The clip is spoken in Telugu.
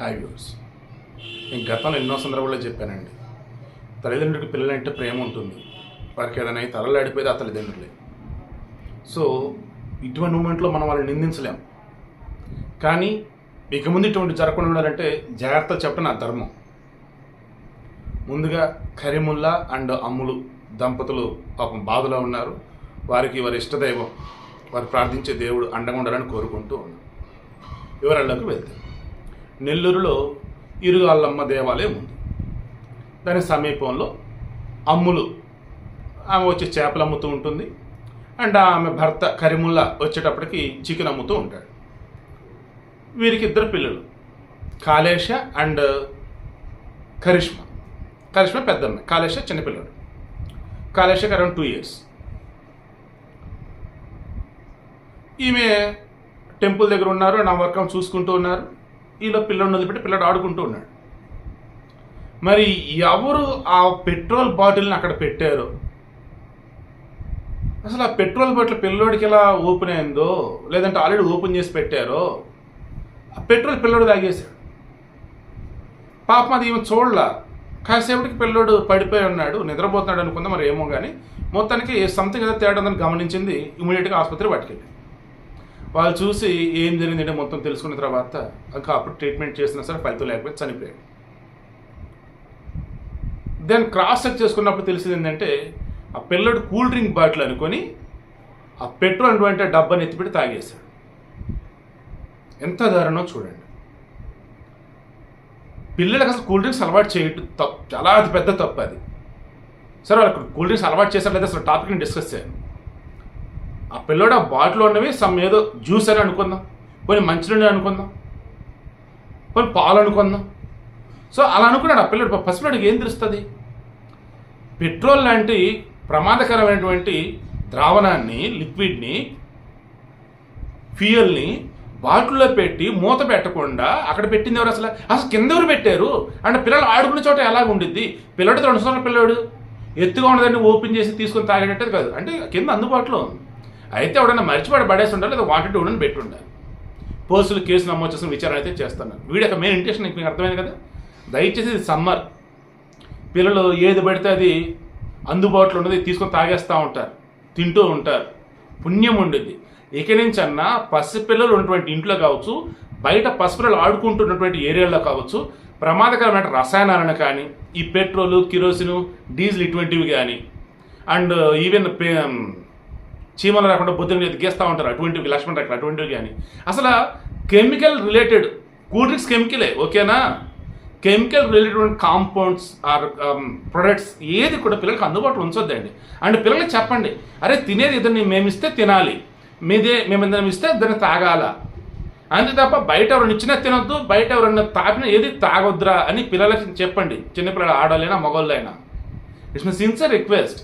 హాయ్ వ్యూస్ నేను గతంలో ఎన్నో సందర్భాల్లో చెప్పానండి. తల్లిదండ్రులకి పిల్లలంటే ప్రేమ ఉంటుంది. వారికి ఏదైనా అయితే తలలాడిపోయేది ఆ తల్లిదండ్రులే. సో ఇటువంటి మూమెంట్లో మనం వాళ్ళని నిందించలేం. కానీ ఇక ముందు ఇటువంటి జరగకుండా ఉండాలంటే జాగ్రత్త చెప్పడం నా ధర్మం. ముందుగా కరీముల్లా అండ్ అమ్ములు దంపతులు పాపం బాధలో ఉన్నారు. వారికి వారి ఇష్టదైవం వారు ప్రార్థించే దేవుడు అండగా ఉండాలని కోరుకుంటూ ఉన్నాను వివరాల్లోకి వెళ్తాం నెల్లూరులో ఇరుగాళ్ళమ్మ దేవాలయం ఉంది. దాని సమీపంలో అమ్ములు ఆమె వచ్చి చేపలు అమ్ముతూ ఉంటుంది. అండ్ ఆమె భర్త కరిముల్లా వచ్చేటప్పటికి చికెన్ అమ్ముతూ ఉంటాడు. వీరికి ఇద్దరు పిల్లలు కాళేష అండ్ కరిష్మ. కరిష్మ పెద్దమ్మ కాళేష చిన్నపిల్లడు. కాళేషకి అరౌండ్ టూ ఇయర్స్ ఈమె టెంపుల్ దగ్గర ఉన్నారు నా వర్కం చూసుకుంటూ ఉన్నారు. ఈలో పిల్లడు వదిలిపెట్టి పిల్లడు ఆడుకుంటూ ఉన్నాడు. మరి ఎవరు ఆ పెట్రోల్ బాటిల్ని అక్కడ పెట్టారు? అసలు ఆ పెట్రోల్ బాటిల్ పిల్లోడికి ఎలా ఓపెన్ అయిందో లేదంటే ఆల్రెడీ ఓపెన్ చేసి పెట్టారో ఆ పెట్రోల్ పిల్లోడు తాగేశాడు. పాపం అది ఈమె చూడలా. కాసేపటికి పిల్లోడు పడిపోయి ఉన్నాడు నిద్రపోతున్నాడు అనుకుందాం మరి ఏమో కానీ మొత్తానికి సంథింగ్ ఏదో తేడా ఉందని గమనించింది ఇమీడియట్గా ఆసుపత్రి పట్టుకెళ్ళి వాళ్ళు చూసి ఏం జరిగిందంటే మొత్తం తెలుసుకున్న తర్వాత ఇంకా అప్పుడు ట్రీట్మెంట్ చేసినా సరే ఫలితం లేకపోతే చనిపోయాడు. దెన్ క్రాస్ చెక్ చేసుకున్నప్పుడు తెలిసింది ఏంటంటే ఆ పిల్లడు కూల్ డ్రింక్ బాటిల్ అనుకొని ఆ పెట్రోల్ అటువంటి డబ్బాని ఎత్తిపెట్టి తాగేశాడు. ఎంత దారుణో చూడండి. పిల్లలకు అసలు కూల్ డ్రింక్స్ అలవాటు చేయటం తప్పు చాలా పెద్ద తప్పు అది. సరే వాళ్ళకి కూల్ డ్రింక్స్ అలవాటు చేశారు లేదా అసలు టాపిక్ని డిస్కస్ చేయను. ఆ పిల్లోడు ఆ బాటిల్లో ఉన్నవి సమ్ ఏదో జ్యూస్ అని అనుకుందాం. కొన్ని మంచినీళ్ళు అనుకుందాం. కొన్ని పాలు అనుకుందాం. సో అలా అనుకున్నాడు ఆ పిల్లడు. పసిపిల్లడికి ఏం తెలుస్తుంది? పెట్రోల్ లాంటి ప్రమాదకరమైనటువంటి ద్రావణాన్ని లిక్విడ్ని ఫ్యూయల్ని బాటిల్లో పెట్టి మూత పెట్టకుండా అక్కడ పెట్టింది ఎవరు అసలు? అసలు కింద ఎవరు పెట్టారు? అంటే పిల్లలు ఆడుకునే చోట ఎలా ఉండిద్ది? పిల్లడు రెండు సంవత్సరాల పిల్లోడు. ఎత్తుగా ఉన్నదాన్ని ఓపెన్ చేసి తీసుకొని తాగేటట్టు కాదు. అంటే కింద అందుబాటులో ఉంది. అయితే ఎవడన్నా మర్చిపోయి పడేసి ఉండాలి లేదా వాంటెడ్ ఉండని పెట్టి ఉండాలి. పోలీసులు కేసు నమోదు చేసిన విచారణ అయితే చేస్తున్నాను వీడి యొక్క మెయిన్ ఇంటెన్షన్ మీకు అర్థమైంది కదా? దయచేసి ఇది సమ్మర్. పిల్లలు ఏది పడితే అది అందుబాటులో ఉన్నది తీసుకొని తాగేస్తూ ఉంటారు తింటూ ఉంటారు. పుణ్యం ఉండేది ఇక నుంచి అన్నా పసిపిల్లలు ఉన్నటువంటి ఇంట్లో కావచ్చు బయట పసిపిల్లలు ఆడుకుంటున్నటువంటి ఏరియాలో కావచ్చు ప్రమాదకరమైన రసాయనాలను కానీ ఈ పెట్రోలు కిరోసిన్ డీజిల్ ఇటువంటివి కానీ అండ్ ఈవెన్ చీమలు రాకుండా బొద్దుని ఎదిగేస్తూ ఉంటారు. అటువంటివి లక్ష్మణ్ రేఖలు అటువంటివి కానీ. అసలు కెమికల్ రిలేటెడ్ కూల్ డ్రింక్స్ కెమికలే ఓకేనా? Chemical related compounds or products ఏది కూడా పిల్లలకి అందుబాటులో ఉంచొద్దండి. అండ్ పిల్లలకి చెప్పండి అరే తినేది ఇద్దరిని మేమిస్తే తినాలి. మీదే మేము ఇద్దరం ఇస్తే ఇద్దరిని తాగాల? అంతే తప్ప బయట ఎవరిని ఇచ్చినా తినొద్దు బయట ఎవరైనా తాగినా ఏది తాగొద్దురా అని పిల్లలకి చెప్పండి. చిన్నపిల్లలు ఆడాలైనా మగవాళ్ళైనా. It's my sincere request